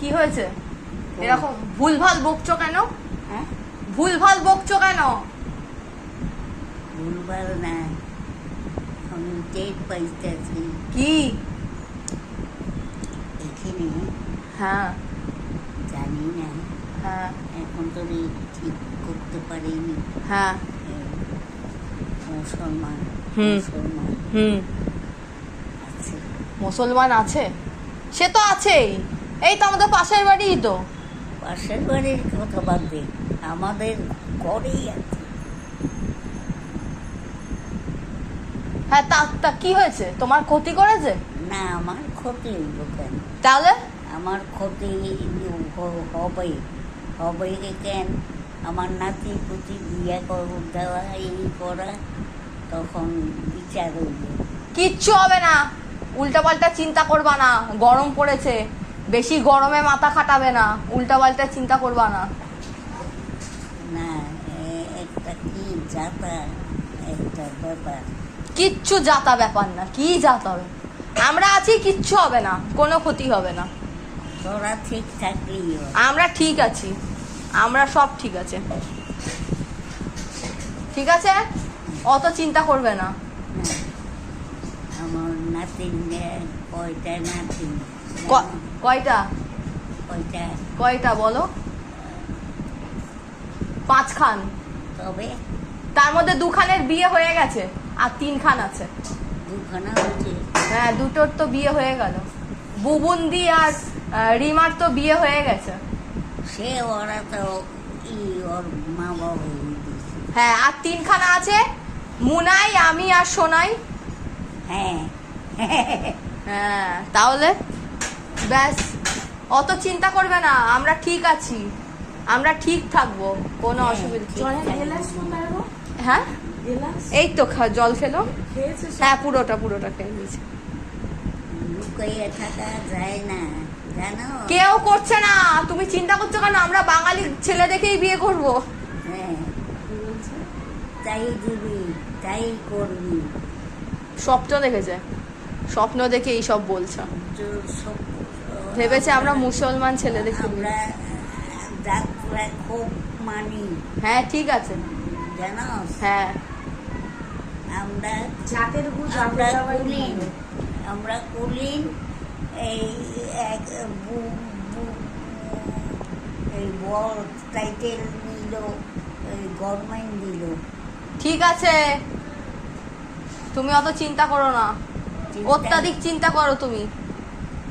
কি হয়েছে? এরকম ভুলভাল বকছো কেন? হ্যাঁ? ভুলভাল বকছো কেন? ভুলবার না। আমি টের পাইতেছি। কি? এখানে হ্যাঁ। জানি না। হ্যাঁ। এখন তো ঠিক করতে পারিনি। হ্যাঁ। মুসলমান হুম। মুসলমান হুম। আছে। মুসলমান আছে? সে তো আছেই। এই তো আমাদের পাশের বাড়িই তো। পাশের বাড়ির কথা বাদ দে আমাদের ঘরেই আছে। হ্যাঁ তা তা কি হয়েছে? তোমার ক্ষতি করেছে? না আমার ক্ষতি হইব কেন? তাহলে? আমার ক্ষতি হ- হবে হবে কেন? আমার নাতি পুতি বিয়ে কর দেওয়া এই করা তখন বিচার হইব কিচ্ছু হবে না উল্টা পাল্টা চিন্তা করবা না গরম পড়েছে। বেশি গরমে মাথা খাটাবে না উল্টা পাল্টা চিন্তা করবা না। না এ- একটা কি যাতা একটা ব্যাপার। কিচ্ছু যাতা ব্যাপার না কি যাতা হবে? আমরা আছি কিচ্ছু হবে না কোনো ক্ষতি হবে না। তোরা ঠিক থাকলেই আমরা ঠিক আছি আমরা সব ঠিক আছে। ঠিক আছে? অত চিন্তা করবে না। আমার নাতিন কয়টা নাতিন কয়টা? কয়টা? কয়টা বলো? পাঁচ খান তবে? তার মধ্যে দুখানের বিয়ে হয়ে গেছে আর তিন খান আছে। দুখানা হচ্ছে হ্যাঁ দুটোর তো বিয়ে হয়ে গেল। বুবুন্দি আর রিমার তো বিয়ে হয়ে গেছে। সে ওরা তো ই ওর মা বাবা হ্যাঁ আর তিনখানা আছে। মুনাই আমি আর সোনাই। হ্যাঁ। হ্যাঁ তাহলে ব্যাস অত চিন্তা করবে না আমরা ঠিক আছি। আমরা ঠিক থাকব কোনো হ্যাঁ, অসুবিধা? হ্যাঁ? এই তো খা- জল খেলো। হ্যাঁ পুরোটা পুরোটা খেয়ে নিয়েছি। লুকাইয়ে থাকা যায় না জানো? কেউ করছে না। তুমি চিন্তা করছ কেন? আমরা বাঙালি ছেলে দেখেই বিয়ে করব। হ্যাঁ? তাই দিবি তাই করবি। স্বপ্ন দেখেছে। স্বপ্ন দেখে এই সব বলছো। সব- ভেবেছে আমরা মুসলমান ছেলে দেখে খুব মানি হ্যাঁ ঠিক আছে। জানো হ্যাঁ। আমরা জাতের আমরা কুলিন। আমরা কুলিন এই এক এই বড় টাইটেল নিল এই গভর্নমেন্ট দিল ঠিক আছে। তুমি অত চিন্তা করো না। অত্যাধিক চিন্তা করো তুমি।